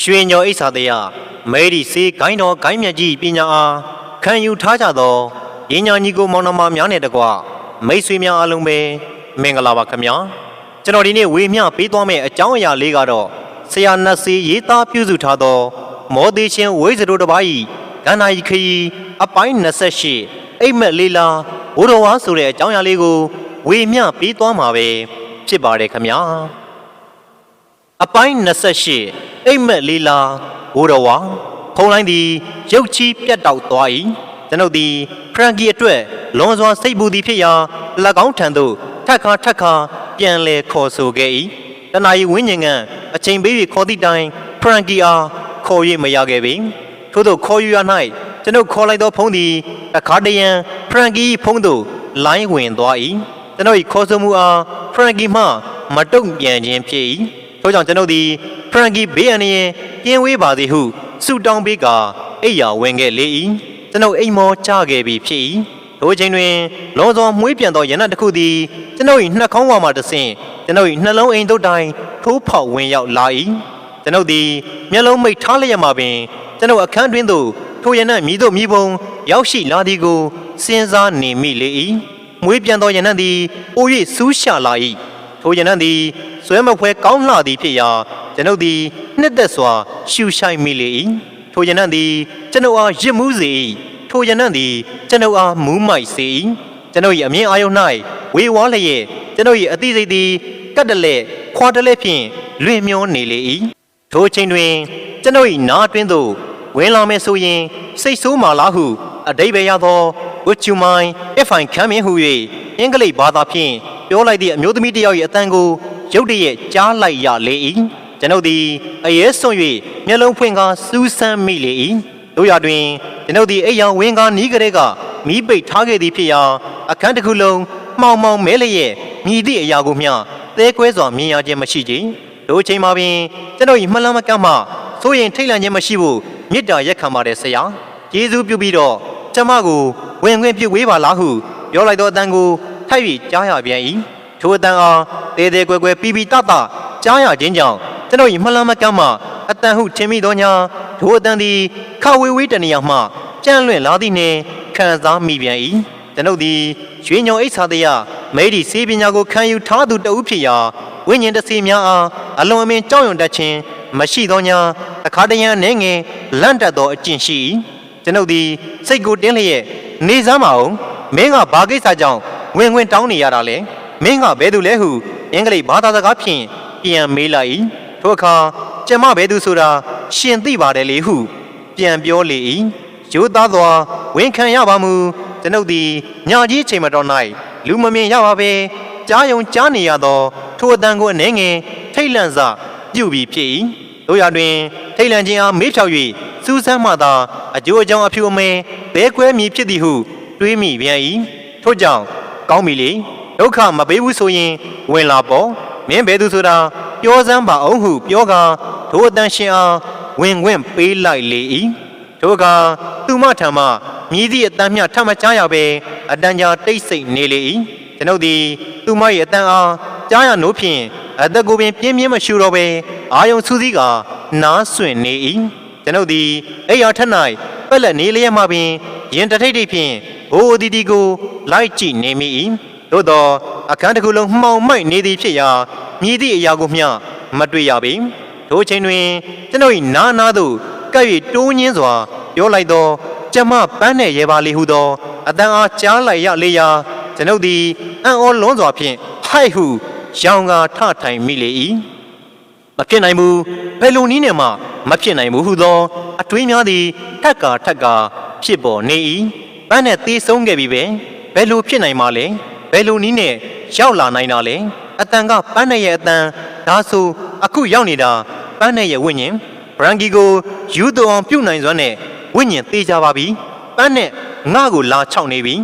ရွှေညောအိဆာတယမဲဒီစေဂိုင်းတော်ဂိုင်းမြတ်ကြီးပညာအားခံယူထားကြသောရင်းညာညီကိုမောင်နှမများနဲ့တကွမိတ်ဆွေများအားလုံးပဲမင်္ဂလာပါခင်ဗျာကျွန်တော်ဒီနေ့ဝေမျှပေးသွားမယ့်အကြောင်းအရာလေးကတော့ဆရာနတ်စေရေးသားပြုစုထားသော မောသေးချင်းဝိဇ္ဇရိုတစ်ပါးဤကန္နာဤခရီအပိုင်း28အိမ်မက်လေးလာဘိုးတော်ဝါဆိုတဲ့အကြောင်းအရာလေးကိုဝေမျှပေးသွားမှာပဲဖြစ်ပါတယ်ခင်ဗျာအပိုင်း28 အိမ်မက်လေးလာဘိုးတော်ဝါဖုံးလိုင်းသည်ရုတ်ချီပြတ်တောက်သွား၏ကျွန်ုပ်သည်ဖရန်ကီအတွက်လွန်စွာစိတ်ပူသည်ဖြစ်ရာ၎င်းထံသို့ထက်ခါထက်ခါပြန်လဲခေါ်ဆိုခဲ့၏တနအီဝင်းညင်ကအချိန်ပေး၍ခေါ်သည့်တိုင်ဖရန်ကီအားခေါ်၍မရခဲ့ပေထို့သောခေါ်ယူရ၌ကျွန်ုပ်ခေါ်လိုက်သောဖုံးသည်အခါတရံဖရန်ကီဖုံးသို့လိုင်းဝင်သွား၏ကျွန်ုပ်၏ခေါ်ဆိုမှုအားဖရန်ကီမှမတုံ့ပြန်ခြင်းဖြစ်၏ထို့ကြောင့်ကျွန်ုပ်သည်ဖ ရန်ကီဘေးအန္တရာယ်ကင်းဝေးပါသည်ဟုဆုတောင်းပေးကာအိယာဝင်ခဲ့လေ၏ကျွန်ုပ်အိမ်မောချခဲ့ပြီဖြစ်၏ထိုအချိန်တွင်လွန်စွာမွေးပြန်သောရနတ်တစ်ခုသည်ကျွန်ုပ်၏နှာခေါင်းဝါမှတဆင့်ကျွန်ုပ်၏နှလုံးအိမ်တို့တိုင်ထိုးဖောက်ဝင်ရောက်လာ၏ကျွန်ုပ်သည်မျက်လုံးမိတ်ထားလျက်မှပင်ကျွန်ုပ်အခန်းတွင်သို့ထိုရနတ်မြည်သို့မြည်ပုံရောက်ရှိလာသည်ကိုစဉ်းစားနေမိလေ၏မွေးပြန်သောရနတ်သည်အို၍စူးရှာလာ၏ ထိုရနတ်သည်ဆွဲမဖွဲကောင်းလှသည်ဖြစ်ရာကျွန်ုပ်သည်နှစ်သက်စွာ ရှူရှိုက်မိလေ၏ထိုရနတ်သည်ကျွန်ုပ်အားရစ်မှုစေ၏ထိုရနတ်သည်ကျွန်ုပ်အားမူးမိုက်စေ၏ကျွန်ုပ်၏အမြင်အာရုံ၌ဝေဝါးလျက်ကျွန်ုပ်၏အသိစိတ်သည်ကတ်တလဲခွာတလဲဖြင့်လွင်မျောနေလေ၏ထိုအချိန်တွင် ကျွန်ုပ်၏နားတွင်သို့ဝင်လာမယ်ဆိုရင် စိတ်ဆိုးမာလားဟုအတိတ်ပဲရသော ဝချူမိုင်းအဖိုင်ခံမင်းဟု၍အင်္ဂလိပ်ဘာသာဖြင့်ပြောလိုက်သည့်အမျိုးသမီးတစ်ယောက်၏အတန်ကိုရုတ်တရက်ကြားလိုက်ရလေ၏ကျွန်ုပ်သည်အရေးစွန့်၍မျက်လုံးဖွင့်ကားစူးစမ်းမိလေ၏တို့ရတွင်ကျွန်ုပ်သည်အိမ်ရောင်ဝင်းကားနီးကလေးကမီးပိတ်ထားခဲ့သည်ဖြစ်ရာအခန်းတစ်ခုလုံးမှောင်မှောင်မဲလျက်မြည်သည့်အရာကိုမျှသဲကွဲစွာမြင်ရခြင်းမရှိကြတို့အချိန်မှာပင်ကျွန်ုပ်၏မှန်လမ်းမကမ်းမှဆိုရင်ထိတ်လန့်ခြင်းမရှိဖို့မေတ္တာရက်ခံပါတယ်ဆရာကျေးဇူးပြုပြီးတော့ ကျမကိုဝင်ခွင့်ပြုဝေးပါလားဟုပြောလိုက်သောအတန်ကိုထိုက်၍ကြားရပြန်၏ထိုအတန်အားတဲတဲကွယ်ကွယ်ပီပီတတကြားရခြင်းကြောင့်ကျွန်ုပ်၏မှန်လမ်းမကမ်းမှအတန်ဟုထင်မိသောညာထိုအတန်သည်ခဝေးဝေးတနေရာမှကြမ်းလွင့်လာသည်နှင့်ခံစားမိပြန်၏ကျွန်ုပ်သည်ရွှေညောအိဆာတရမဲဒီစေပညာကိုခံယူထားသူတဦးဖြစ်ရာဝိညာဉ်တစီများအားအလွန်အမင်းကြောက်ရွံ့တတ်ခြင်းမရှိသောညာအခါတရံနေငယ်လန့်တက်သောအကျင့်ရှိ၏ ကျွန်ုပ်သည်စိတ်ကိုတင်းလျက်နေစမ်းပါအောင်မင်းကဘာကိစ္စကြောင့်ဝင်ဝင်တောင်းနေရတာလဲမင်းကဘဲသူလဲဟုအင်္ဂလိပ်ဘာသာစကားဖြင့်ပြန်မေးလိုက်၏ထိုအခါကျမဘဲသူဆိုတာရှင်သိပါတယ်လေဟု ပြန်ပြောလေ၏ရိုးသားစွာဝန်ခံရပါမူကျွန်ုပ်သည်ညကြီးချိန်မတော်၌လူမမြင်ရပါပဲကြားယုံကြားနေရသောထိုအတန်ကိုအနေငယ်ထိတ်လန့်စွာပြုပြီးဖြစ်၏တို့ရတွင်ထိတ်လန့်ခြင်းအားမေးဖြောက်၍ စူးစမ်းမှသာအကျိုးအကြောင်းအဖြူအမဲဘဲကွဲမည်ဖြစ်သည်ဟု တွေးမိပြန်၏ထို့ကြောင့်ကောင်းပြီလေဒုက္ခမပေးဘူးဆိုရင်ဝင်လာပေါ့မင်းဘယ်သူဆိုတာပြောစမ်းပါအောင်ဟုပြောကာထိုအတန်ရှင်အားဝင်ခွင့်ပေးလိုက်လေ၏ထိုအခါသူမထံမှမြည်သည့်အတန်မျှထပ်မကြားရပဲအတန်ကြာတိတ်ဆိတ်နေလေ၏ကျွန်ုပ်သည်သူမ၏အတန်အားကြားရနိုးဖြင့်အသက်ကိုပင်ပြင်းပြင်းမရှူတော့ပဲအာယုံစူးစီးကနားဆွင့်နေ၏ ကျွန်ုပ်သည်အိယာထက်၌ပက်လက်နေလျက်မှပင်ရင်တထိတ်ထိတ်ဖြင့်ဘိုးအတီတီကိုလိုက်ကြည့်နေမိ၏သို့သောအခန်းတစ်ခုလုံးမှောင်မိုက်နေသည်ဖြစ်ရာမြည်သည့်အရာကိုမျှမတွေ့ရပေထိုအချိန်တွင်ကျွန်ုပ်၏နားနာသို့ကပ်၍တိုးညင်းစွာပြောလိုက်သောကျမပန်းနဲ့ရဲပါလေဟုသောအတန်အားကြားလိုက်ရလေရာကျွန်ုပ်သည်အံ့ဩလွန်းစွာဖြင့်ဟိုက်ဟုရောင်ကာထထိုင်မိလေ၏ မဖြစ်နိုင်ဘူးဘယ်လိုနည်းနဲ့မှမဖြစ်နိုင်ဘူးဟုသောအတွေးများသည်ထက်ကာထက်ကာဖြစ်ပေါ်နေ၏ပန်းနဲ့သေးဆုံးခဲ့ပြီပဲဘယ်လိုဖြစ်နိုင်မှာလဲဘယ်လိုနည်းနဲ့ရောက်လာနိုင်တာလဲအတန်ကပန်းနဲ့ရဲ့အတန်ဒါဆိုအခုရောက်နေတာပန်းနဲ့ရဲ့ဝိညာဉ်ဘရန်ကီကိုယူသွအောင်ပြုတ်နိုင်စွမ်းနဲ့ဝိညာဉ်သေးကြပါပြီပန်းနဲ့ငါ့ကိုလာချောက်နေပြီ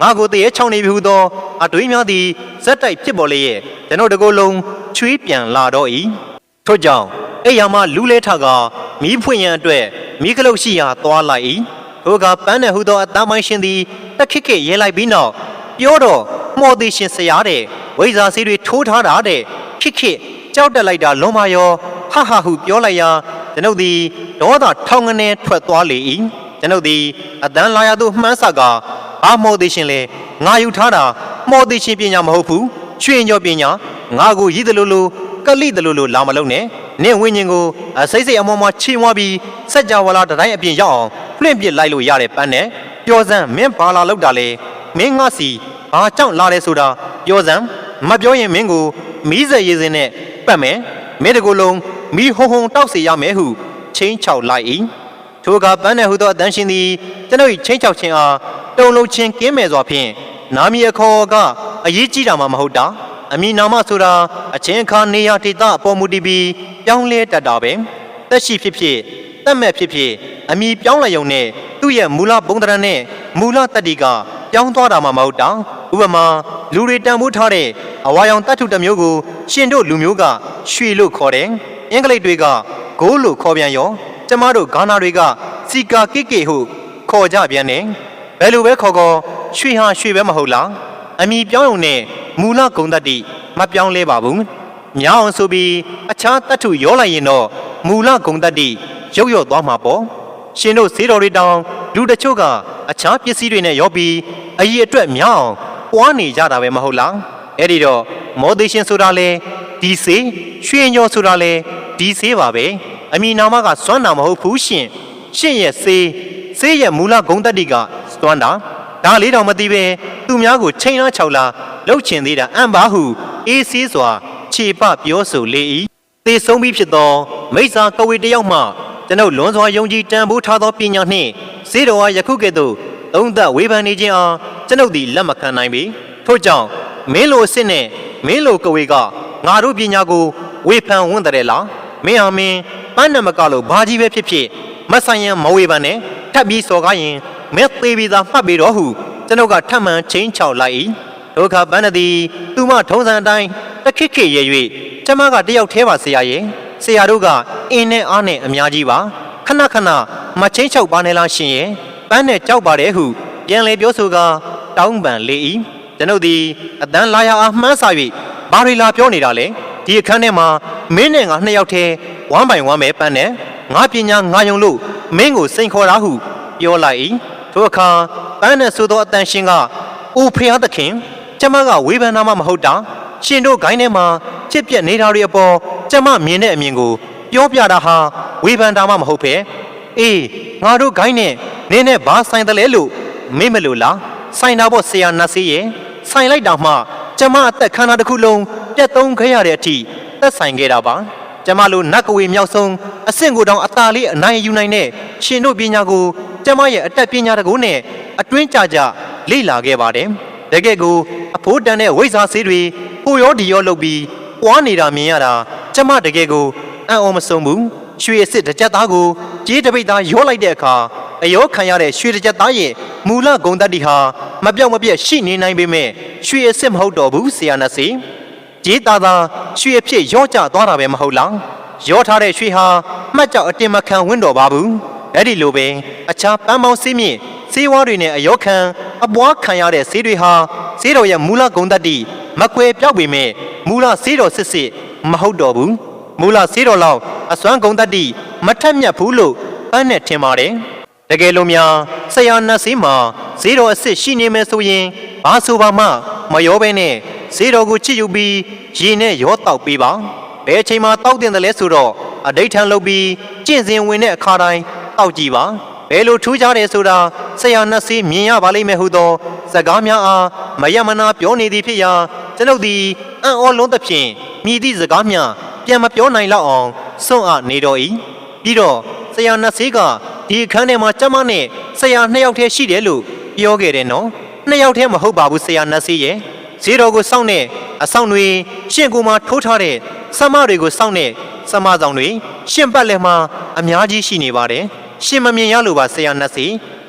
ငါကိုတရေချောင်းနေပြီဟုသောအတွေးများသည်ဇက်တိုက်ဖြစ်ပေါ်လျက်ကျွန်တော်တကိုယ်လုံးချွေးပြန်လာတော့၏ ထို့ကြောင့်အိယာမလူးလဲထကမီးဖွင့်ရန်အတွက်မီးကလုတ်ရှိရာသွားလိုက်၏ထိုကပန်းနဲ့ဟူသောအသားမိုင်းရှင်သည်တက်ခစ်ခစ်ရဲလိုက်ပြီးနောက်ပြောတော့မော်သေးရှင်ဆရာတဲ့ဝိဇာစီတွေထိုးထားတာတဲ့ခစ်ခစ်ကြောက်တက်လိုက်တာလွန်ပါရောဟဟဟုပြောလိုက်ရာကျွန်ုပ်သည်ဒေါသထောင်ငနေထွက်သွားလေ၏ကျွန်ုပ်သည်အတန်လာရသို့မှန်းဆကအာမောသေးရှင်လေငါယူထားတာမောသေးရှင်ပညာမဟုတ်ဘူးရွှေညောပညာငါကိုရည်တယ်လို့လို့ ကလိတယ်လို့လို့လာမလုံးနဲ့နင့်ဝိညာဉ်ကိုအစိမ့်စိမ့်အမောမောချီမွားပြီးစัจ java လာတိုင်းအပြင်ရောက်အောင်လွှင့်ပစ်လိုက်လို့ရတဲ့ပန်းနဲ့ပျော်စမ်းမင်းဘာလာလောက်တာလဲမင်းငါစီဘာကြောင့်လာလဲဆိုတာပျော်စမ်းမပြောရင်မင်းကိုမီးစက်ရည်စင်းနဲ့ပတ်မယ်မင်းတကူလုံးမီးဟုံဟုံတောက်စီရမယ်ဟုချင်းချောက်လိုက်၏ထိုအခါပန်းနဲ့ဟူသောအတန်းရှင်သည်ကျွန်ုပ်၏ချင်းချောက်ခြင်းအားတုံလုံးချင်းကင်းမဲ့စွာဖြင့်နာမည်အခေါ်ကအရေးကြီးတာမှမဟုတ်တာ အမည်နာမဆိုတာအချင်းအခါနေရာဒေသအပေါ်မူတည်ပြီးပြောင်းလဲတတ်တာပဲတက်ရှိဖြစ်ဖြစ်တတ်မဲ့ဖြစ်ဖြစ်အမည်ပြောင်းလဲုံနဲ့သူ့ရဲ့မူလပုံသဏ္ဍာန်နဲ့မူလတတ္တိကပြောင်းသွားတာမှမဟုတ်တာဥပမာလူတွေတန်ဖိုးထားတဲ့အဝါရောင်တတ်ထုတစ်မျိုးကိုရှင်တို့လူမျိုးကရွှေလို့ခေါ်တယ်အင်္ဂလိပ်တွေကဂိုးလို့ခေါ်ပြန်ရောကျမတို့ဂါနာတွေကစီကာကိကေဟုခေါ်ကြပြန်တယ်ဘယ်လိုပဲခေါ်ခေါ်ရွှေဟာရွှေပဲမဟုတ်လားအမည်ပြောင်းုံနဲ့ မူလဂုံတတ္တိမပြောင်းလဲပါဘူးညောင်းဆိုပြီးအခြားတတ်ထုရောလိုက်ရင်တော့မူလဂုံတတ္တိရုပ်ရော့သွားမှာပေါ့ရှင်တို့ဈေးတော်တွေတောင်လူတချို့ကအခြားပစ္စည်းတွေနဲ့ရောပြီးအကြီးအတွက်မြောင်းအောင်ပွားနေကြတာပဲမဟုတ်လားအဲ့ဒီတော့မော်ဒေရှင်ဆိုတာလေဒီစေးရွှေညောဆိုတာလေဒီစေးပါပဲအမီနာမကစွမ်းတာမဟုတ်ဘူးရှင်ရှင်ရဲ့စေးစေးရဲ့မူလဂုံတတ္တိကစွမ်းတာဒါလေးတော့မသိပဲသူများကိုချိန်လားခြောက်လား လှုပ်ချင်သေးတာအံပါဟုအေးဆေးစွာခြေပပြောဆိုလေ၏သေဆုံးပြီးဖြစ်သောမိစ္ဆာကဝေတယောက်မှကျွန်ုပ်လွန်စွာယုံကြည်တန်ဖိုးထားသောပညာနှင့်စေတော်အားယခုကဲ့သို့သုံးသက်ဝေဖန်နေခြင်းအားကျွန်ုပ်သည်လက်မခံနိုင်ပေထို့ကြောင့်မင်းလိုအစ်စ်နဲ့မင်းလိုကဝေကငါတို့ပညာကိုဝေဖန်ဝန်းတယ်လားမင်းဟာမင်းပန်းနမကလို့ဘာကြီးပဲဖြစ်ဖြစ်မဆိုင်ရန်မဝေဖန်နဲ့ထပ်ပြီးစော်ကားရင်မင်းသေးပြီးသားမှတ်ပြီးတော့ဟုကျွန်ုပ်ကထပ်မံချင်းချောက်လိုက်၏ ဒုက္ခပန်းသည်သူမထုံးစံအတိုင်းတခိခိရဲ့၍ကျမကတယောက်သေးပါဆရာရဲ့ဆရာတို့ကအင်းနဲ့အားနဲ့အများကြီးပါခဏခဏမချင်းချောက်ပါနဲ့လားရှင်ရဲ့ပန်းနဲ့ကြောက်ပါတယ်ဟုပြန်လေပြောဆိုကတောင်းပန်လေ၏ကျွန်ုပ်သည်အတန်းလာရအားမှန်းဆ၍ဘာရီလာပြောနေတာလဲဒီအခန်းထဲမှာမင်းနဲ့ငါနှစ်ယောက်တည်းဝမ်းပိုင်ဝမ်းပဲပန်းနဲ့ငါပညာငါယုံလို့မင်းကိုစိန်ခေါ်တာဟုပြောလိုက်၏ထိုအခါပန်းနဲ့ဆိုသောအတန်ရှင်ကအိုဖျားသခင် ကျမကဝေဖန်တာမှမဟုတ်တာရှင်တို့ဂိုင်းထဲမှာဖြစ်ပြက်နေတာတွေအပေါ်ကျမမြင်တဲ့အမြင်ကိုပြောပြတာဟာဝေဖန်တာမှမဟုတ်ပဲအေးငါတို့ဂိုင်းနဲ့နင်းနဲ့ဘာဆိုင်တယ်လဲလို့မေ့မလို့လားဆိုင်တာပေါ့ဆရာနတ်စေးရဲ့ဆိုင်လိုက်တာမှကျမအသက်ခန္ဓာတစ်ခုလုံးပြတ်သုံးခဲ့ရတဲ့အထိသက်ဆိုင်ခဲ့တာပါကျမလိုနတ်ကဝေမြောက်ဆုံးအဆင့်ကိုတောင်အသာလေးအနိုင်ယူနိုင်တဲ့ရှင်တို့ပညာကိုကျမရဲ့အတက်ပညာတကူနဲ့အတွင်းကြကြလေ့လာခဲ့ပါတယ် တကယ်ကိုအဖိုးတန်တဲ့ဝိဇ္ဇာဆေးတွေဟိုရောဒီရောလုပ်ပြီးပွားနေတာမြင်ရတာကျမတကယ်ကိုအံ့ဩမဆုံးဘူးရွှေအစ်စ်တစ်ကြက်သားကိုကြေးတပိတ်သားရောလိုက်တဲ့အခါအယောခံရတဲ့ရွှေတစ်ကြက်သားရဲ့မူလဂုံတတ္တိဟာမပြောက်မပြက်ရှိနေနိုင်ပေမဲ့ရွှေအစ်စ်မဟုတ်တော့ဘူးဆရာနတ်စီကြေးသားသားရွှေအဖြစ်ရောကျသွားတာပဲမဟုတ်လားရောထားတဲ့ရွှေဟာမှတ်ကြောက်အတင်မခံဝင့်တော်ပါဘူးအဲ့ဒီလိုပဲအခြားပန်းပေါင်းစည်းမြင့် စေးဝါးတွေနဲ့အယောခံအပွားခံရတဲ့ဆေးတွေဟာဆေးတော်ရဲ့မူလဂုံတတ္တိမကွဲပြောက်ပေမဲ့မူလဆေးတော်စစ်စစ်မဟုတ်တော့ဘူးမူလဆေးတော်လောက်အစွမ်းဂုံတတ္တိမထက်မြက်ဘူးလို့ပန်းနဲ့ထင်ပါတယ်တကယ်လို့များဆရာနတ်ဆေးမှာဈေးတော်အစ်စ်ရှိနေမယ်ဆိုရင်ဘာဆိုပါမှမရောဘဲနဲ့ဈေးတော်ကိုချစ်ယူပြီးရေနဲ့ရောတောက်ပေးပါဘယ်အချိန်မှာတောက်တင်တယ်လဲဆိုတော့အဋိဋ္ဌံလုပ်ပြီးကျင့်စဉ်ဝင်တဲ့အခါတိုင်းတောက်ကြည့်ပါဘယ်လိုထူးခြားတယ်ဆိုတာ ဆရာနတ်ဆေးမြင်ရပါလိမ့်မယ်ဟုသောစကားများအားမယမနာပြောနေသည်ဖြစ်ရာကျွန်ုပ်သည်အံ့ဩလုံးသဖြင့်မြည်သည့်စကားများပြန်မပြောနိုင်လောက်အောင်စွန့်အားနေတော်၏ပြီးတော့ဆရာနတ်ဆေးကဒီအခန်းထဲမှာကျမနဲ့ဆရာနှစ်ယောက်တည်းရှိတယ်လို့ပြောခဲ့တယ်နော်နှစ်ယောက်တည်းမဟုတ်ပါဘူးဆရာနတ်ဆေးရဲ့ဈေးတော်ကိုစောင့်တဲ့အဆောင်တွေရှင့်ကိုမှထိုးထားတဲ့ဆမတွေကိုစောင့်တဲ့ဆမဆောင်တွေရှင့်ပတ်လည်းမှာအများကြီးရှိနေပါတယ်ရှင်မမြင်ရလို့ပါဆရာနတ်စီ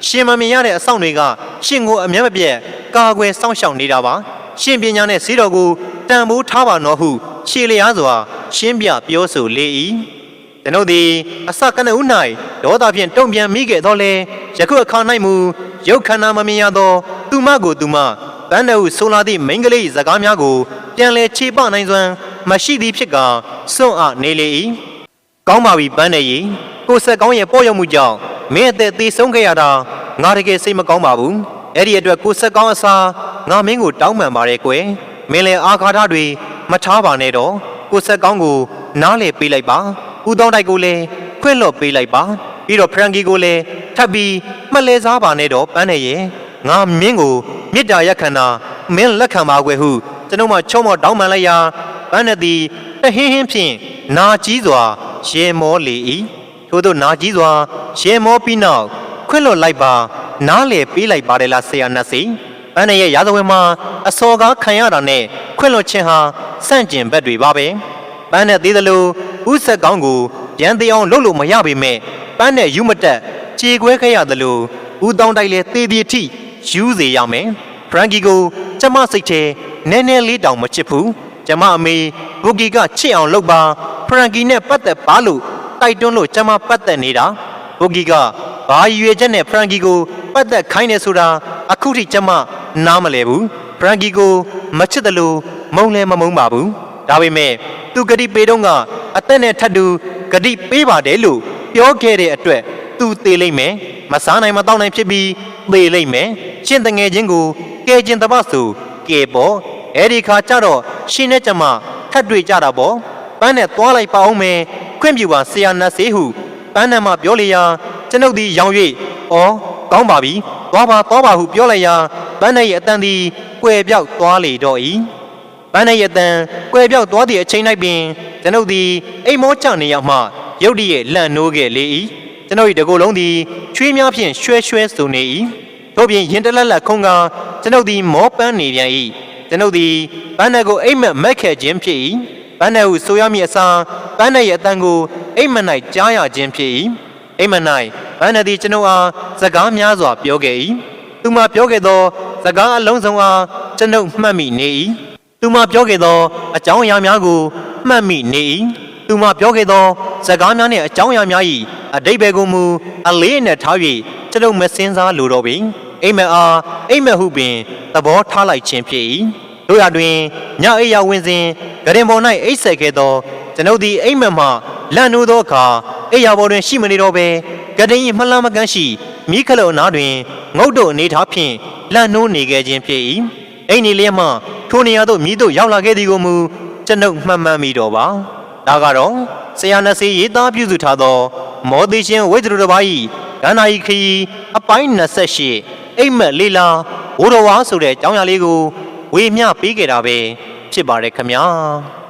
ရှင်မမြင်ရတဲ့အဆောင်တွေကရှင်ကိုအမျက်မပြတ်ကာကွယ်စောင့်ရှောက်နေတာပါရှင်ပညာနဲ့ဈေးတော်ကိုတန်ဖိုးထားပါတော့ဟုရှေလျားစွာ ရှင်းပြပြောဆိုလေ၏ကျွန်ုပ်သည်အစကနဦး၌ဒေါသဖြင့်တုံ့ပြန်မိခဲ့တော့လေယခုအခါ၌မူရုပ်ခန္ဓာမမြင်ရသောသူမကိုသူမဗန်းတဟုဆိုလာသည့်မိန်းကလေးစကားများကို ပြန်လဲခြေပနိုင်စွမ်းမရှိသည်ဖြစ်ကစွန့်အားနေလေ၏ကောင်းပါပြီပန်းနေရီကိုဆက်ကောင်းရဲ့ပေါ့ရောက်မှုကြောင့် မင်းအသက်သေးဆုံးခဲ့ရတာငါတကယ်စိတ်မကောင်းပါဘူးအဲ့ဒီအတွက်ကိုဆက်ကောင်းအစားငါမင်းကိုတောင်းပန်ပါတယ်ကွယ်မင်းလည်းအာဃာတတွေမထားပါနဲ့တော့ကိုဆက်ကောင်းကိုနားလေပေးလိုက်ပါဦးတောင်းတိုက်ကိုလည်းခွင့်လွတ်ပေးလိုက်ပါပြီးတော့ဖရန်ကီကိုလည်းထပ်ပြီးမလဲစားပါနဲ့တော့ပန်းနေရဲ့ငါမင်းကိုမေတ္တာရက်ခံတာမင်းလက်ခံပါကွယ်ဟုကျွန်ုပ်မှချုံမောတောင်းပန်လိုက်ရာပန်းနေသည်တဟင်းဟင်းဖြင့်နာကြီးစွာရေမောလေ၏ ထို့သောနာကြီးစွာရေမောပြီးနောက်ခွင့်လွတ်လိုက်ပါ နားလေပေးလိုက်ပါတယ်လားဆရာနတ်စီပန်းနေရဲ့ရာဇဝင်မှာအစော်ကားခံရတာနဲ့ခွင့်လွတ်ခြင်းဟာစန့်ကျင်ဘက်တွေပါပဲပန်းနဲ့သေးသလိုဥဆက်ကောင်းကိုရန်သေးအောင်လုပ်လို့မရပေမဲ့ပန်းနဲ့ယူမတက်ခြေခွဲခဲ့ရသလိုဦးတောင်းတိုက်လေသေးသေးထိယူစေရမယ်ဖရန်ကီကိုကျမစိတ်ထဲနည်းနည်းလေးတောင်မချစ်ဘူးကျမအမေဘူကီကချစ်အောင်လုပ်ပါဖရန်ကီနဲ့ပတ်သက်ပါလို့ တိုက်တွန်းလို့ကျမပတ်သက်နေတာဘူကီကဘာရည်ရွယ်ချက်နဲ့ဖရန်ကီကိုပတ်သက်ခိုင်းနေဆိုတာအခုထိကျမနားမလဲဘူးဖရန်ကီကိုမချစ်တယ်လို့မုံလည်းမမုံပါဘူးဒါပေမဲ့သူဂတိပေးတော့ကအသက်နဲ့ထပ်တူဂတိပေးပါတယ်လို့ပြောခဲ့တဲ့အတွက်သူသေလိမ့်မယ်မစားနိုင်မတော့နိုင်ဖြစ်ပြီးသေလိမ့်မယ်ရှင်းတငယ်ချင်းကိုကဲခြင်းတပတ်ဆိုကဲပေါ့အဲ့ဒီခါကျတော့ရှင်းနဲ့ကျမထပ်တွေ့ကြတာပေါ့ပန်းနဲ့သွားလိုက်ပါအောင်မယ် ခွင့်ပြုပါဆရာနတ်စေးဟုပန်းနဲ့မှပြောလေရာကျွန်ုပ်သည်ရောင်၍ဩကောင်းပါပြီသွားပါသွားပါဟုပြောလိုက်ရာပန်းနဲ့ရဲ့အတန်သည်ကွယ်ပြောက်သွားလေတော့၏ပန်းနဲ့ရဲ့အတန်ကွယ်ပြောက်သွားသည့်အချိန်၌ပင်ကျွန်ုပ်သည်အိမ်မောချနေရမှရုတ်တရက်လန့်နိုးခဲ့လေ၏ကျွန်ုပ်၏တကိုယ်လုံးသည်ချွေးများဖြင့်ရွှဲရွှဲဆိုနေ၏တို့ပြင်ရင်တလက်လက်ခုံကကျွန်ုပ်သည်မောပန်းနေပြန်၏ကျွန်ုပ်သည်ပန်းနဲ့ကိုအိမ်မက်မက်ခဲ့ခြင်းဖြစ်၏ပန်းနဲ့ဟုဆိုရမည့်အစား ပန်းနဲ့ရဲ့အတန်ကိုအိမ်မက်၌ကြားရခြင်းဖြစ်၏အိမ်မက်၌ပန်းနဲ့သည်ကျွန်ုပ်အားစကားများစွာပြောခဲ့၏သူမှပြောခဲ့သော စကားအလုံးစုံအားကျွန်ုပ်မှတ်မိနေ၏သူမှပြောခဲ့သော အကြောင်းအရာများကိုမှတ်မိနေ၏သူမှပြောခဲ့သောစကားများနှင့်အကြောင်းအရာများ၏အတိတ်ဘယ်ကိုမူအလေးအနက်ထား၍ကျွန်ုပ်မစင်စားလိုတော့ပေအိမ်မက်အားအိမ်မက်ဟုပင်သဘောထားလိုက်ခြင်းဖြစ်၏တို့ရတွင်ညအိယာဝင်စဉ်ဂရင်ပေါ်၌အိတ်ဆက်ခဲ့သော ကျွန်ုပ်သည်အိမ်မက်မှလန့်နိုးသောအခါအိယာပေါ်တွင်ရှိမနေတော့ဘဲဂရင်၏မှလမ်းမကန်းရှိမိခလုတ်အနားတွင်ငုတ်တို့အနေထားဖြင့်လန့်နိုးနေခဲ့ခြင်းဖြစ်၏အိမ်နေလျက်မှထိုနေရာသို့မြည်သို့ရောက်လာခဲ့သည်ကိုမူကျွန်ုပ်မှတ်မှန်မိတော့ပါဒါကတော့ဆရာနစီရေးသားပြုစုထားသော မောသေးရှင်ဝိဒရုတပါး၏ကန္နာဤခီအပိုင်း28အိမ်မက်လေးလာဘိုးတော်ဝါဆိုတဲ့အကြောင်းအရာလေးကိုဝေမျှပေးခဲ့တာပဲဖြစ်ပါတယ်ခမညာ